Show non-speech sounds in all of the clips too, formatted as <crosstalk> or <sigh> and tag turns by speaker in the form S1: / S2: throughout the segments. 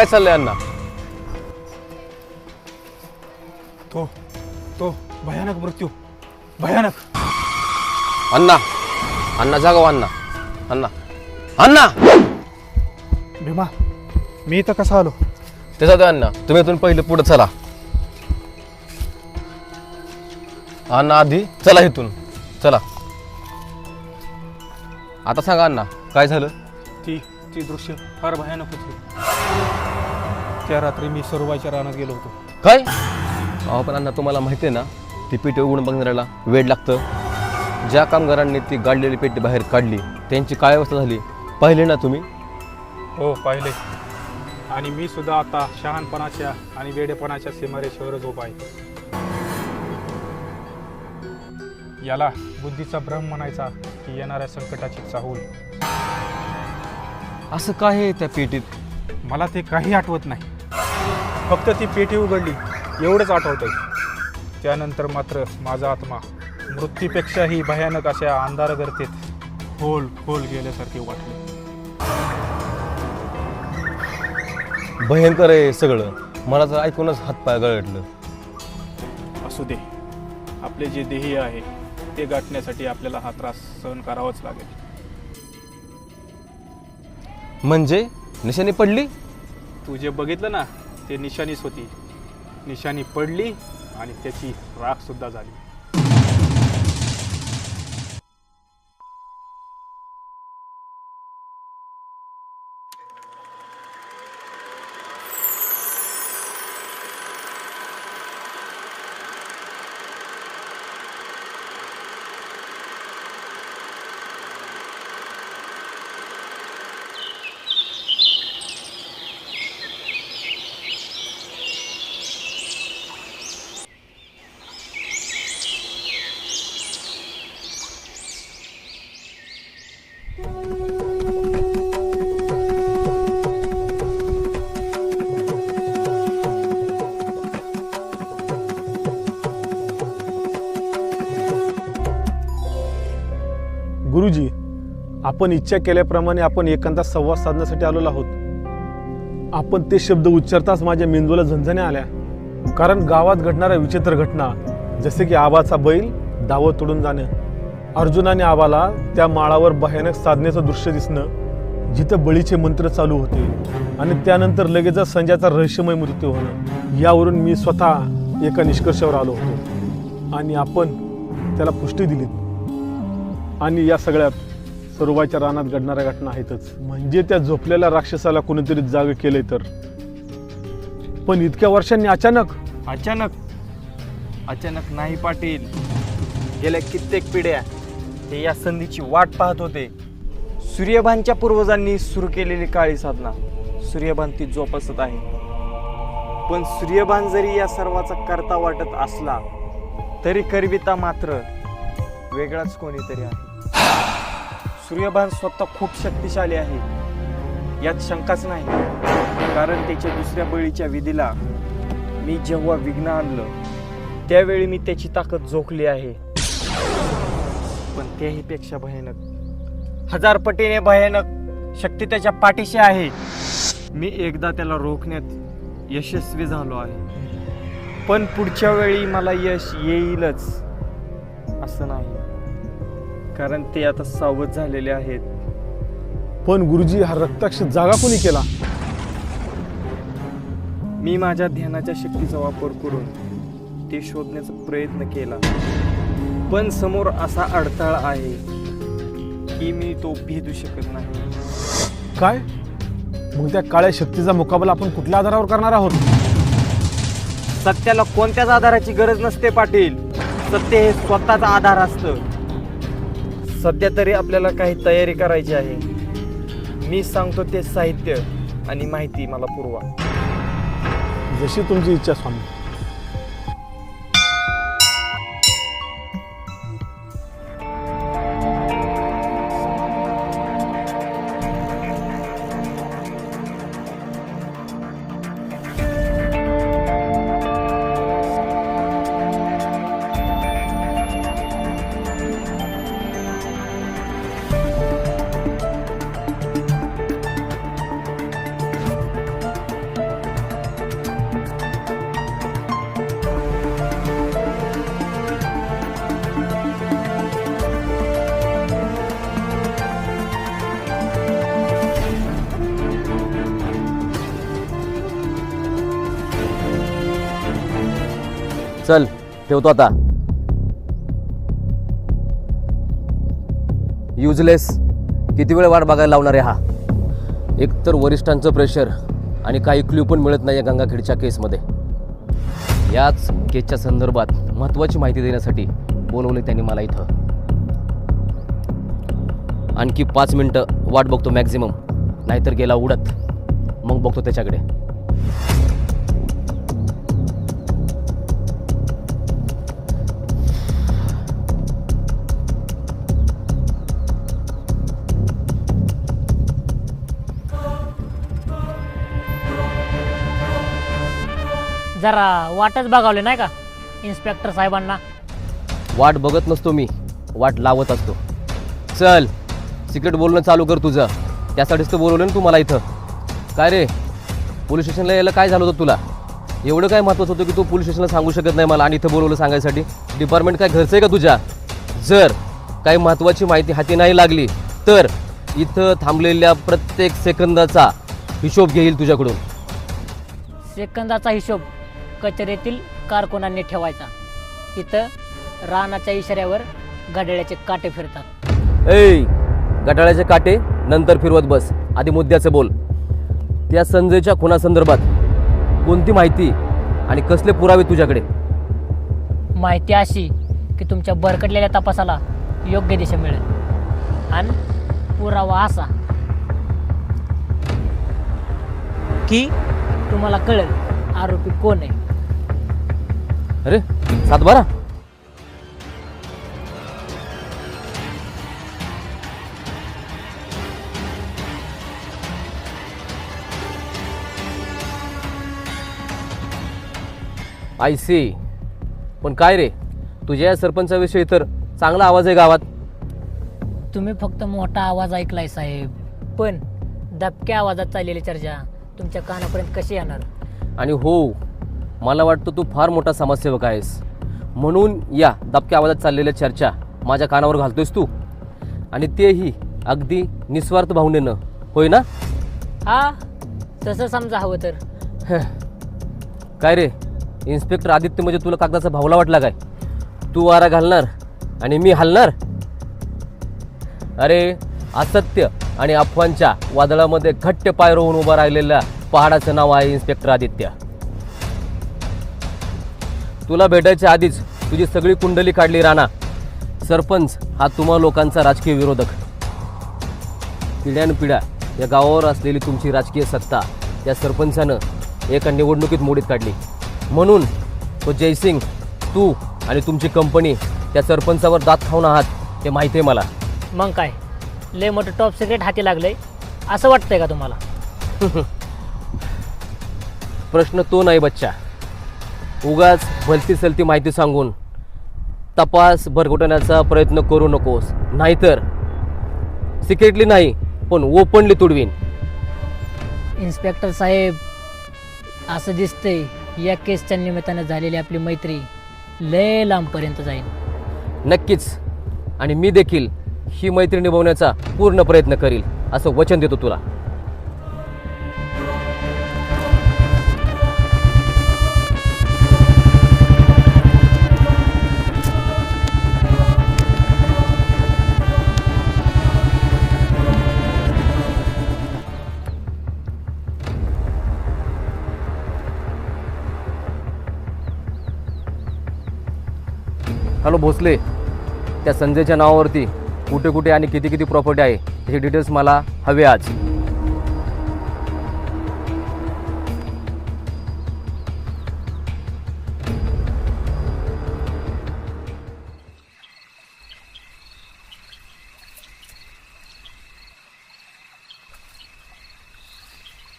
S1: काय चाललंय अण्णा?
S2: तो तो भयानक मृत्यू. भयानक.
S1: अण्णा अण्णा जागा अण्णा. अण्णा अण्णा!
S2: भीमा मी इथं कसा आलो?
S1: ते जाऊ अण्णा तुम्ही इथून पहिले पुढे चला. अण्णा आधी चला इथून. चला. आता सांगा अण्णा काय झालं?
S2: ती दृश्य फार भयानक होती. त्या रात्री मी सरोबाच्या रानात गेलो होतो.
S1: काय? अहो पण अण्णा तुम्हाला माहिती आहे ना ती पेटी उघडून बघणाऱ्याला वेळ लागतं. ज्या कामगारांनी ती गाडलेली पेटी बाहेर काढली त्यांची काय अवस्था झाली पाहिले ना तुम्ही?
S2: हो पाहिले. आणि मी सुद्धा आता शहाणपणाच्या आणि वेडेपणाच्या सीमारेषेवरच उभा आहे. याला बुद्धीचा भ्रम म्हणायचा की येणाऱ्या संकटाची चाहूल
S1: असं काय आहे त्या पेटीत?
S2: मला ते काही आठवत नाही. फक्त ती पेटी उघडली एवढंच आठवतंय. त्यानंतर मात्र माझा आत्मा मृत्यूपेक्षाही भयानक अशा अंधार गर्तेत खोल खोल गेल्यासारखे वाटले.
S1: भयंकर आहे सगळं. मला तर ऐकूनच हातपाय गळटलं.
S2: असू दे. आपले जे ध्येय आहे ते गाठण्यासाठी आपल्याला हा त्रास सहन करावाच लागेल.
S1: म्हणजे? निशाणी पडली?
S2: तू जे बघितलं ना ते निशाणीच होती. निशाणी पडली आणि त्याची राख सुद्धा झाली.
S3: आपण इच्छा केल्याप्रमाणे आपण एखादा संवाद साधण्यासाठी आलेलो आहोत. आपण ते शब्द उच्चारताच माझ्या मेंदूला झणझण्या आल्या. कारण गावात घडणाऱ्या विचित्र घटना जसे की आबाचा बैल दावं तोडून जाणं अर्जुनाने आबाला त्या माळावर भयानक साधनेचं दृश्य दिसणं जिथं बळीचे मंत्र चालू होते आणि त्यानंतर लगेचच संजयाचा रहस्यमय मृत्यू होणं यावरून मी स्वतः एका निष्कर्षावर आलो होतो. आणि आपण त्याला पुष्टी दिली आणि या सगळ्यात सरोबाच्या रानात घडणाऱ्या घटना आहेतच. म्हणजे त्या झोपलेल्या राक्षसाला कोणीतरी जाग केले तर? पण इतक्या वर्षांनी अचानक?
S4: अचानक? अचानक नाही पाटील. गेल्या कित्येक पिढ्या ते या संधीची वाट पाहत होते. सूर्यभानच्या पूर्वजांनी सुरू केलेली काळी साधना सूर्यभान ती जोपासत आहे. पण सूर्यभान जरी या सर्वाचा करता वाटत असला तरी करविता मात्र वेगळाच कोणीतरी आहे. सूर्यभान स्वतः खूप शक्तिशाली आहे. यात शंकाच नाही. कारण त्याच्या दुसऱ्या बळीच्या विधीला मी जेव्हा विघ्न आणलं त्यावेळी मी त्याची ताकद झोकली आहे. पण त्याही पेक्षा भयानक. हजार पटीने भयानक शक्ती त्याच्या पाठीशी आहे. मी एकदा त्याला रोखण्यात यशस्वी झालो आहे. पण पुढच्या वेळी मला यश येईलच असं नाही. कारण ते आता सावध झालेले आहेत.
S3: पण गुरुजी हा रक्ताक्ष जागा कोणी केला?
S4: मी माझ्या ध्यानाच्या शक्तीचा वापर करून ते शोधण्याचा प्रयत्न केला. पण समोर असा अडथळा आहे की मी तो भेदू शकत नाही.
S3: काय? मग त्या काळ्या शक्तीचा मुकाबला आपण कुठल्या आधारावर करणार आहोत?
S4: सत्याला कोणत्याच आधाराची गरज नसते पाटील. सत्य हे स्वतःचा आधार असतं. सध्या तरी आपल्याला काही तयारी करायची आहे. मी सांगतो ते साहित्य आणि माहिती मला पुरवा.
S3: जशी तुमची इच्छा स्वामी.
S1: चल ठेवतो आता. युजलेस किती वेळ वाट बघायला लावणार आहे हा? एकतर वरिष्ठांचं प्रेशर आणि काही क्ल्यू पण मिळत नाही या गंगाखेडच्या केसमध्ये याच केसच्या संदर्भात महत्त्वाची माहिती देण्यासाठी बोलवले त्यांनी मला इथं. आणखी पाच मिनटं वाट बघतो मॅक्झिमम नाहीतर गेला उडत. मग बघतो त्याच्याकडे.
S5: जरा वाटच बघावले नाही का? इन्स्पेक्टर साहेबांना.
S1: वाट बघत नसतो मी. वाट लावत असतो. चल सिक्रेट बोलणं चालू कर तुझं. त्यासाठीच तर बोलवलं ना तू मला इथं. काय रे? पोलीस स्टेशनला यायला काय झालं होतं तुला? एवढं काय महत्त्वाचं होतं की तू पोलीस स्टेशनला सांगू शकत नाही मला आणि इथं बोलवलं सांगायसाठी? डिपार्टमेंट काय घरचं आहे का तुझ्या? जर काही महत्त्वाची माहिती हाती नाही लागली तर इथं थांबलेल्या प्रत्येक सेकंदाचा हिशोब घेईल तुझ्याकडून.
S5: सेकंदाचा हिशोब. कचेरीतील कारकुनांनी ठेवायचा. इथं रानाच्या इशाऱ्यावर घड्याळ्याचे काटे फिरतात.
S1: ऐ गटाळ्याचे काटे? नंतर फिरवत बस. आधी मुद्द्याचं बोल. त्या संजयच्या खुनासंदर्भात कोणती माहिती आणि कसले पुरावे तुझ्याकडे?
S5: माहिती अशी की तुमच्या बरकटलेल्या तपासाला योग्य दिशा मिळेल. आणि पुरावा असा की तुम्हाला कळेल आरोपी कोण आहे.
S1: अरे सातबारा आय सी पण काय रे? तुझ्या या सरपंचाविषयी तर चांगला आवाज आहे गावात.
S5: तुम्ही फक्त मोठा आवाज ऐकलाय साहेब. पण दबक्या आवाजात चाललेली चर्चा तुमच्या कानापर्यंत कशी येणार?
S1: आणि हो मला वाटतं तू फार मोठा समाजसेवक आहेस. म्हणून या दबक्या आवाजात चाललेल्या चर्चा माझ्या कानावर घालतोयस तू. आणि तेही अगदी निस्वार्थ भावनेनं. होय ना?
S5: हा तसं समजा हवं तर.
S1: काय रे? इन्स्पेक्टर आदित्य म्हणजे तुला कागदाचा भावला वाटला काय? तू वारा घालणार आणि मी हलणार? अरे असत्य आणि अफवांच्या वादळामध्ये घट्ट पाय रोवून उभं राहिलेल्या पहाडाचं नाव आहे इन्स्पेक्टर आदित्य. तुला भेटायच्या आधीच तुझी सगळी कुंडली काढली राणा. सरपंच हा तुम्हा लोकांचा राजकीय विरोधक. पिढ्यानपिढ्या या गावावर असलेली तुमची राजकीय सत्ता या सरपंचानं एका निवडणुकीत मोडीत काढली. म्हणून तो जयसिंग तू आणि तुमची कंपनी त्या सरपंचावर दात खाऊन आहात ते माहिती आहे मला.
S5: मग काय? लय मोठं टॉप सिक्रेट हाती लागलंय. असं वाटतंय का तुम्हाला? <laughs>
S1: प्रश्न तो नाही बच्चा. उगाच भलती सलती माहिती सांगून तपास भरगोटण्याचा प्रयत्न करू नकोस. नाहीतर सिक्रेटली नाही पण ओपनली तुडवीन.
S5: इन्स्पेक्टर साहेब असं दिसतंय या केसच्या निमित्तानं झालेली आपली मैत्री लय लांबपर्यंत जाईल.
S1: नक्कीच. आणि मी देखील ही मैत्री निभावण्याचा पूर्ण प्रयत्न करील असं वचन देतो तुला. भोसले त्या संजयच्या नावावरती कुठे कुठे आणि किती किती प्रॉपर्टी आहे त्याचे डिटेल्स मला हवे आज.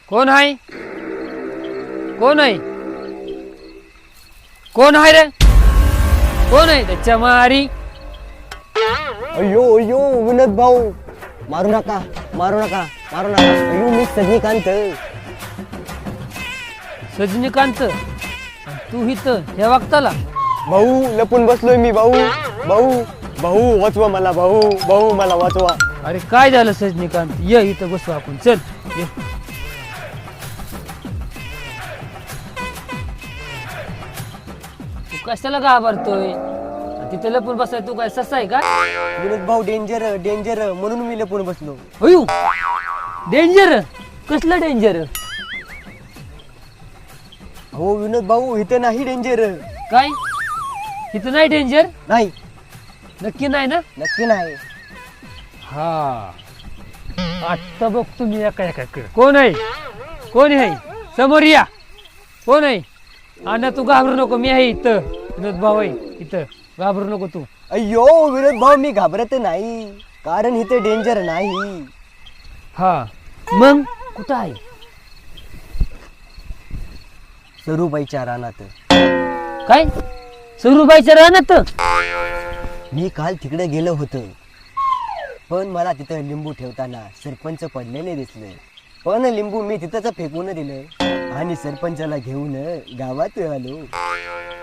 S5: कोण आहे कोण आहे कोण आहे रे? कोण आहे त्याच्या मारी?
S6: अयो अयो विनोद भाऊ मारू नका मारू नका मारू नका. अयो मी सजनीकांत.
S5: सजनीकांत तू इथं हे वागताला
S6: भाऊ लपून बसलोय मी भाऊ. भाऊ भाऊ वाचवा मला भाऊ भाऊ मला वाचवा.
S5: अरे काय झालं सजनीकांत? ये इथं बसू आपण. चल ये. कशाला घाबरतोय? तिथे लपून बसाय तू काय? ससा आहे का?
S6: विनोद भाऊ डेंजर डेंजर म्हणून मी लपून बसलो.
S5: होयू डेंजर कसलं डेंजर
S6: हो विनोद भाऊ इथं नाही डेंजर
S5: काय? इथं नाही डेंजर
S6: नाही.
S5: नक्की नाही ना?
S6: नक्की नाही.
S5: हा. आता बघ तुम्ही एका एकाकडे. कोण आहे? कोण आहे? समोर या. कोण आहे? अण्णा तू घाबरू नको मी आहे इथं. विनोद भाऊ आहे इथं. घाबरू नको तू.
S6: अय्यो विनोद भाऊ मी घाबरत नाही. कारण इथं डेंजर नाही.
S5: हा. मग? कुठं आहे?
S6: सरूबाईच्या रानात.
S5: काय? सरुबाईच्या रानात?
S6: मी काल तिकडे गेलो होतो. पण मला तिथं लिंबू ठेवताना सरपंच पडलेले दिसले. पण लिंबू मी तिथंच फेकून दिलं आणि सरपंचाला घेऊन गावात आलो.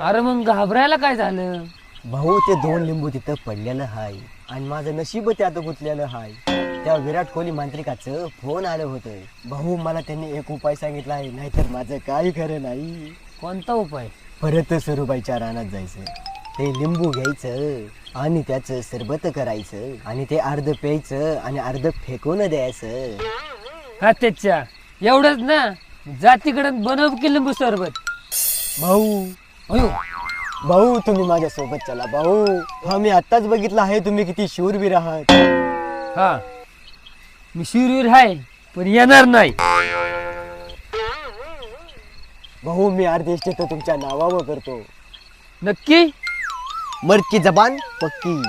S5: अरे मग घाबरायला काय झालं?
S6: भाऊ ते दोन लिंबू तिथं पडलेलं हाय. आणि माझं नशीब त्यात गुंतलेलं हाय. त्या विराट कोहली मांत्रिकाचं फोन आलं होतं. भाऊ मला त्यांनी एक उपाय सांगितला आहे नाहीतर माझं काही खरं नाही.
S5: कोणता उपाय?
S6: परत सरूबाईच्या रानात जायचं. ते लिंबू घ्यायचं आणि त्याचं सरबत करायचं आणि ते अर्ध प्यायचं आणि अर्ध फेकून द्यायचं.
S5: हा त्याच्या. एवढंच ना? जातीकडे बनव की लिंबू सरबत.
S6: भाऊ
S5: अयो
S6: भाऊ तुम्ही माझ्या सोबत चला भाऊ. हा मी आत्ताच बघितलं आहे तुम्ही किती शूरवीर आहात.
S5: हा. मी शिरवीर आहे पण येणार नाही.
S6: भाऊ मी अर्धेष्ट तर तुमच्या नावावर करतो.
S5: नक्की?
S6: मर्द की जबान पक्की.